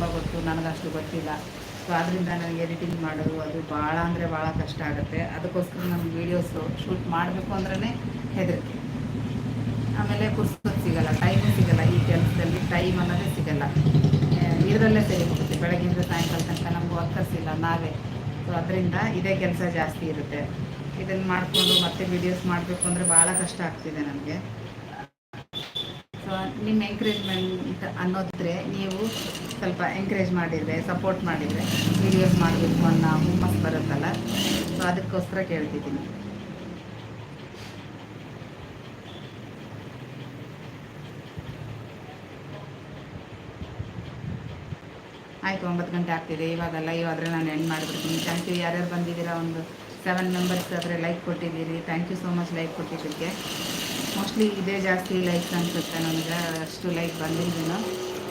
ತುಂಬ ಗೊತ್ತು, ನನಗಷ್ಟು ಗೊತ್ತಿಲ್ಲ. ಸೊ ಅದರಿಂದ ನನಗೆ ಎಡಿಟಿಂಗ್ ಮಾಡೋದು ಅದು ಭಾಳ ಅಂದರೆ ಭಾಳ ಕಷ್ಟ ಆಗುತ್ತೆ. ಅದಕ್ಕೋಸ್ಕರ ನಮ್ಮ ವೀಡಿಯೋಸು ಶೂಟ್ ಮಾಡಬೇಕು ಅಂದ್ರೇ ಹೆದರಿಕೆ. ಆಮೇಲೆ ಪುಸ್ತಕ ಸಿಗಲ್ಲ ಟೈಮು ಸಿಗಲ್ಲ, ಈ ಕೆಲಸದಲ್ಲಿ ಟೈಮ್ ಅನ್ನೋದೇ ಸಿಗಲ್ಲ. ಇದರಲ್ಲೇ ಸರಿ ಹೋಗುತ್ತೆ ಬೆಳಗ್ಗಿಂದ ಸಾಯಂಕಾಲ ತನಕ ನಮಗೂ ವರ್ಕರ್ಸ್ ಇಲ್ಲ ನಾವೇ. ಸೊ ಅದರಿಂದ ಇದೇ ಕೆಲಸ ಜಾಸ್ತಿ ಇರುತ್ತೆ. ಇದನ್ನು ಮಾಡಿಕೊಂಡು ಮತ್ತೆ ವೀಡಿಯೋಸ್ ಮಾಡಬೇಕು ಅಂದರೆ ಭಾಳ ಕಷ್ಟ ಆಗ್ತಿದೆ ನನಗೆ ನಿಮ್ಮ ಎಂಕರೇಜ್ಮೆಂಟ್ ಅನ್ನೋದ್ರೆ ನೀವು ಸ್ವಲ್ಪ ಎಂಕರೇಜ್ ಮಾಡಿದರೆ ಸಪೋರ್ಟ್ ಮಾಡಿದರೆ ವೀಡಿಯೋಸ್ ಮಾಡಬೇಕು ಅನ್ನೋ ಹುಮ್ಮಸ್ ಬರುತ್ತಲ್ಲ? ಸೊ ಅದಕ್ಕೋಸ್ಕರ ಕೇಳ್ತಿದ್ದೀನಿ. ಆಯಿತು, ಒಂಬತ್ತು ಗಂಟೆ ಆಗ್ತಿದೆ. ಇವಾಗ ಲೈವ್ ಆದರೆ ನಾನು ಎಂಡ್ ಮಾಡಿಬಿಡ್ತೀನಿ. ಥ್ಯಾಂಕ್ ಯು ಯಾರ್ಯಾರು ಬಂದಿದ್ದೀರಾ? ಒಂದು ಸೆವೆನ್ ಮೆಂಬರ್ಸ್ ಆದರೆ ಲೈಕ್ ಕೊಟ್ಟಿದ್ದೀರಿ. Thank you so much like ಕೊಟ್ಟಿದ್ದಕ್ಕೆ. ಮೋಸ್ಟ್ಲಿ ಇದೇ ಜಾಸ್ತಿ ಲೈಕ್ ಅನಿಸುತ್ತೆ ನನಗೆ. ಅಷ್ಟು ಲೈಕ್ ಬಂದಿದ್ದೀನೋ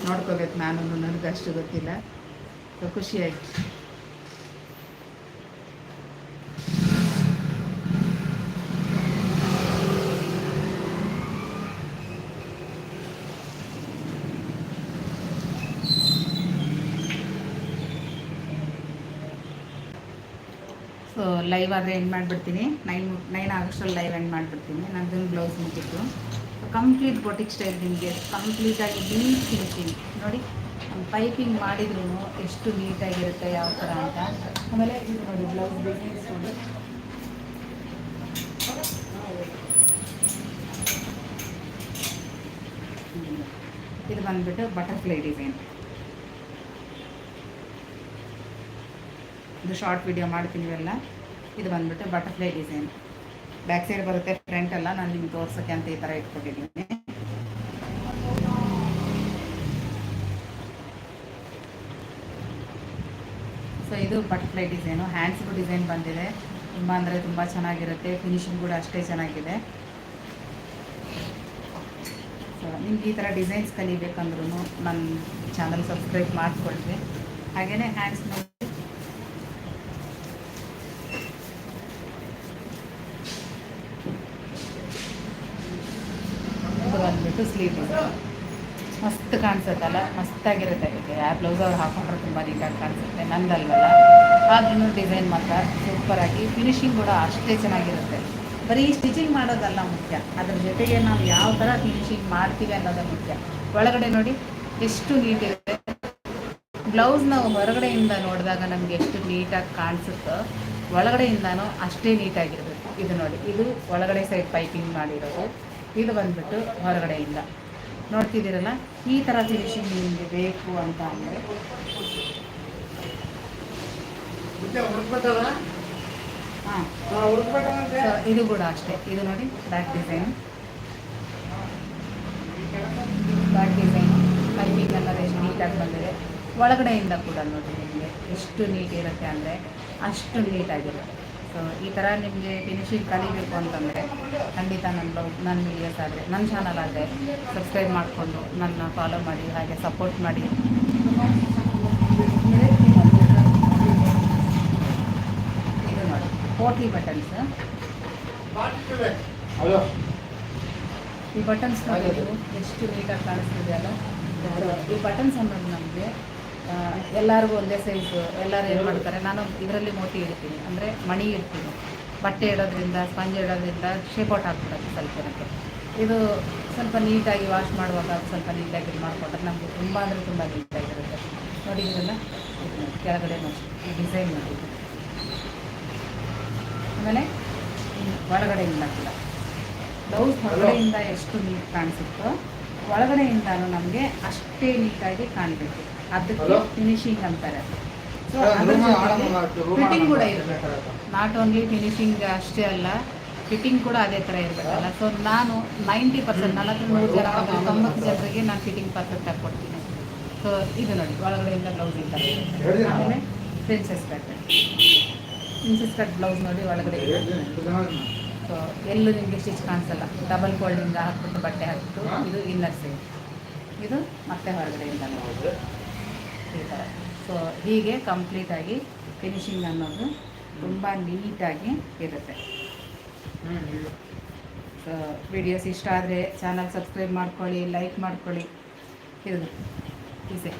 ನೋಡ್ಕೋಬೇಕು ನಾನು. ನನಗೆ ಅಷ್ಟು ಗೊತ್ತಿಲ್ಲ. ಸೊ ಖುಷಿ ಲೈವ್ ಆದರೆ ಎಂಡ್ ಮಾಡಿಬಿಡ್ತೀನಿ. ನೈನ್ ನೈನ್ ಆಗಸ್ಟಲ್ಲಿ ಲೈವ್ ಎಂಡ್ ಮಾಡಿಬಿಡ್ತೀನಿ. ನನ್ನದು ಬ್ಲೌಸ್ ಮುಗಿತ್ತು ಕಂಪ್ಲೀಟ್ ಬೊಟಿಕ್ ಸ್ಟೈಲ್ ನಿಮಗೆ ಕಂಪ್ಲೀಟಾಗಿ ನೀಟ್ ಫಿನಿಶಿಂಗ್ ನೋಡಿ ಪೈಪಿಂಗ್ ಮಾಡಿದ್ರು ಎಷ್ಟು ನೀಟಾಗಿರುತ್ತೆ ಯಾವ ಥರ ಅಂತ. ಆಮೇಲೆ ಇದು ನೋಡಿ ಬ್ಲೌಸ್ ಡಿಸೈನ್ಸ್ ನೋಡಿ. ಇದು ಬಂದುಬಿಟ್ಟು ಬಟರ್ಫ್ಲೈ ಡಿಸೈನ್ ಇದು ಶಾರ್ಟ್ ವಿಡಿಯೋ ಮಾಡ್ತೀನಿ ಇವೆಲ್ಲ. ಇದು ಬಂದುಬಿಟ್ಟು ಬಟರ್ಫ್ಲೈ ಡಿಸೈನ್ ಬ್ಯಾಕ್ ಸೈಡ್ ಬರುತ್ತೆ ಫ್ರಂಟ್ ಎಲ್ಲ ನಾನು ನಿಮ್ಗೆ ತೋರ್ಸೋಕ್ಕೆ ಅಂತ ಈ ಥರ ಇಟ್ಕೊಟ್ಟಿದ್ದೀನಿ. ಸೊ ಇದು ಬಟರ್ಫ್ಲೈ ಡಿಸೈನು ಹ್ಯಾಂಡ್ಸ್ಗೂ ಡಿಸೈನ್ ಬಂದಿದೆ. ತುಂಬ ಅಂದರೆ ತುಂಬ ಚೆನ್ನಾಗಿರುತ್ತೆ. ಫಿನಿಶಿಂಗ್ ಕೂಡ ಅಷ್ಟೇ ಚೆನ್ನಾಗಿದೆ. ಸೊ ನಿಮ್ಗೆ ಈ ಥರ ಡಿಸೈನ್ಸ್ ಕಲಿಬೇಕಂದ್ರೂ ನನ್ನ ಚಾನಲ್ ಸಬ್ಸ್ಕ್ರೈಬ್ ಮಾಡಿಕೊಳ್ರಿ. ಹಾಗೆಯೇ ಹ್ಯಾಂಡ್ಸ್ ಬಂದ್ಬಿಟ್ಟು ಸ್ಲೀವ್ ಮಸ್ತ್ ಕಾಣಿಸುತ್ತಲ್ಲ ಮಸ್ತಾಗಿರುತ್ತೆ ಇದಕ್ಕೆ. ಆ ಬ್ಲೌಸ್ ಅವ್ರು ಹಾಕೊಂಡ್ರೆ ತುಂಬ ನೀಟಾಗಿ ಕಾಣಿಸುತ್ತೆ. ನಂದಲ್ವಲ್ಲ? ಆದ್ರೂ ಡಿಸೈನ್ ಮಾತ್ರ ಸೂಪರಾಗಿ ಫಿನಿಶಿಂಗ್ ಕೂಡ ಅಷ್ಟೇ ಚೆನ್ನಾಗಿರುತ್ತೆ. ಬರೀ ಸ್ಟಿಚಿಂಗ್ ಮಾಡೋದಲ್ಲ ಮುಖ್ಯ. ಅದ್ರ ಜೊತೆಗೆ ನಾವು ಯಾವ ಥರ ಫಿನಿಶಿಂಗ್ ಮಾಡ್ತೀವಿ ಅನ್ನೋದು ಮುಖ್ಯ. ಒಳಗಡೆ ನೋಡಿ ಎಷ್ಟು ನೀಟಿರುತ್ತೆ ಬ್ಲೌಸ್ ನಾವು ಹೊರಗಡೆಯಿಂದ ನೋಡಿದಾಗ ನಮಗೆ ಎಷ್ಟು ನೀಟಾಗಿ ಕಾಣಿಸುತ್ತೋ, ಒಳಗಡೆಯಿಂದನೂ ಅಷ್ಟೇ ನೀಟಾಗಿರಬೇಕು ಇದು ನೋಡಿ. ಇದು ಒಳಗಡೆ ಸೈಡ್ ಪೈಪಿಂಗ್ ಮಾಡಿರೋದು. ಇದು ಬಂದ್ಬಿಟ್ಟು ಹೊರಗಡೆಯಿಂದ. ನೋಡ್ತಿದ್ದೀರಲ್ಲ ಈ ಥರ ಫಿನಿಶಿಂಗ್ ನಿಮಗೆ ಬೇಕು ಅಂತ ಅಂದರೆ. ಹಾಂ. ಇದು ಕೂಡ ಅಷ್ಟೇ. ಇದು ನೋಡಿ back design back design piping ಎಲ್ಲ ಎಷ್ಟು ನೀಟಾಗಿ ಬಂದಿದೆ. ಒಳಗಡೆಯಿಂದ ಕೂಡ ನೋಡಿ ನಿಮಗೆ ಎಷ್ಟು ನೀಟ್ ಇರುತ್ತೆ ಅಂದರೆ ಅಷ್ಟು ನೀಟಾಗಿರುತ್ತೆ ಸೊ ಈ ಥರ ನಿಮಗೆ ಫಿನಿಶಿಂಗ್ ಕಲಿಬೇಕು ಅಂತಂದರೆ ಖಂಡಿತ ನನ್ನ ನನ್ನ ವೀಡಿಯೋಸ್ ಆದರೆ ನನ್ನ ಚಾನಲ್ ಆದರೆ ಸಬ್ಸ್ಕ್ರೈಬ್ ಮಾಡಿಕೊಂಡು ನನ್ನ ಫಾಲೋ ಮಾಡಿ ಹಾಗೆ ಸಪೋರ್ಟ್ ಮಾಡಿ. ಇದು ನೋಡಿ ಫೋರ್ಟಿ ಬಟನ್ಸ್ ಈ ಬಟನ್ಸ್ ಎಷ್ಟು ನೀಟಾಗಿ ಕಾಣಿಸ್ತಿದೆ ಅಲ್ಲ? ಈ ಬಟನ್ಸ್ ಅನ್ನೋದು ನಮಗೆ ಎಲ್ಲರಿಗೂ ಒಂದೇ ಸೈಜು ಎಲ್ಲರೂ ಏನು ಮಾಡ್ತಾರೆ ನಾನು ಇದರಲ್ಲಿ ಮೋಟಿ ಇಡ್ತೀನಿ. ಅಂದರೆ ಮಣಿ ಇಡ್ತೀನಿ. ಬಟ್ಟೆ ಇಡೋದ್ರಿಂದ ಸ್ಪಂಜ್ ಇಡೋದ್ರಿಂದ ಶೇಪ್ ಔಟ್ ಆಗ್ಬಿಡುತ್ತೆ ಸ್ವಲ್ಪ ಜನಕ್ಕೆ. ಇದು ಸ್ವಲ್ಪ ನೀಟಾಗಿ ವಾಶ್ ಮಾಡುವಾಗ ಸ್ವಲ್ಪ ನೀಟಾಗಿ ಇದು ಮಾಡಿಕೊಂಡ್ರೆ ನಮಗೆ ತುಂಬ ಅಂದರೆ ತುಂಬ ನೀಟಾಗಿರುತ್ತೆ. ನೋಡಿ ಇದನ್ನು ಕೆಳಗಡೆ ನೋಡಿ ಈ ಡಿಸೈನ್ ಮಾಡಿ ಆಮೇಲೆ ಹೊರಗಡೆಯಿಂದ ಒಳಗಡೆಯಿಂದ ಕೂಡ. ಬ್ಲೌಸ್ ಹೊರಗಡೆಯಿಂದ ಎಷ್ಟು ನೀಟ್ ಕಾಣಿಸುತ್ತೋ ಒಳಗಡೆಯಿಂದನೂ ನಮಗೆ ಅಷ್ಟೇ ನೀಟಾಗಿ ಕಾಣಬೇಕು. ಅದಕ್ಕೆ ಫಿನಿಶಿಂಗ್ ಅಂತಾರೆ. ಸೊ ಫಿಟ್ಟಿಂಗ್ ಕೂಡ ಇರಬೇಕು ನಾಟ್ ಓನ್ಲಿ ಫಿನಿಶಿಂಗ್ ಅಷ್ಟೇ ಅಲ್ಲ ಫಿಟ್ಟಿಂಗ್ ಕೂಡ ಅದೇ ಥರ ಇರಬೇಕಲ್ಲ. ಸೊ ನಾನು ನೈಂಟಿ ಪರ್ಸೆಂಟ್ ನಲವತ್ತು ನೂರು ಜನ ತೊಂಬತ್ತು ಜನರಿಗೆ ನಾನು ಫಿಟ್ಟಿಂಗ್ ಪರ್ಫೆಕ್ಟಾಗಿ ಕೊಡ್ತೀನಿ. ಸೊ ಇದು ನೋಡಿ ಒಳಗಡೆಯಿಂದ ಬ್ಲೌಸ್ ಇಲ್ಲ ಆಮೇಲೆ princess cut princess cut blouse ನೋಡಿ ಒಳಗಡೆ ಸೊ ಎಲ್ಲೂ ನಿಮಗೆ ಸ್ಟಿಚ್ ಕಾಣಿಸಲ್ಲ. ಡಬಲ್ ಫೋಲ್ಡಿಂದ ಹಾಕ್ಬಿಟ್ಟು ಬಟ್ಟೆ ಹಾಕ್ಬಿಟ್ಟು ಇದು ಇನ್ನರ್ ಸೈಡ್ ಇದು ಮತ್ತೆ ಹೊರಗಡೆಯಿಂದ. ನೋಡಿ. ಈ ಸೊ ಹೀಗೆ ಕಂಪ್ಲೀಟಾಗಿ ಫಿನಿಶಿಂಗ್ ಅನ್ನೋದು ತುಂಬ ನೀಟಾಗಿ ಇರುತ್ತೆ. ಸೊ ವಿಡಿಯೋಸ್ ಇಷ್ಟ ಆದರೆ ಚಾನಲ್ ಸಬ್ಸ್ಕ್ರೈಬ್ ಮಾಡ್ಕೊಳ್ಳಿ ಲೈಕ್ ಮಾಡ್ಕೊಳ್ಳಿ. ಇದು. ಈಸೆ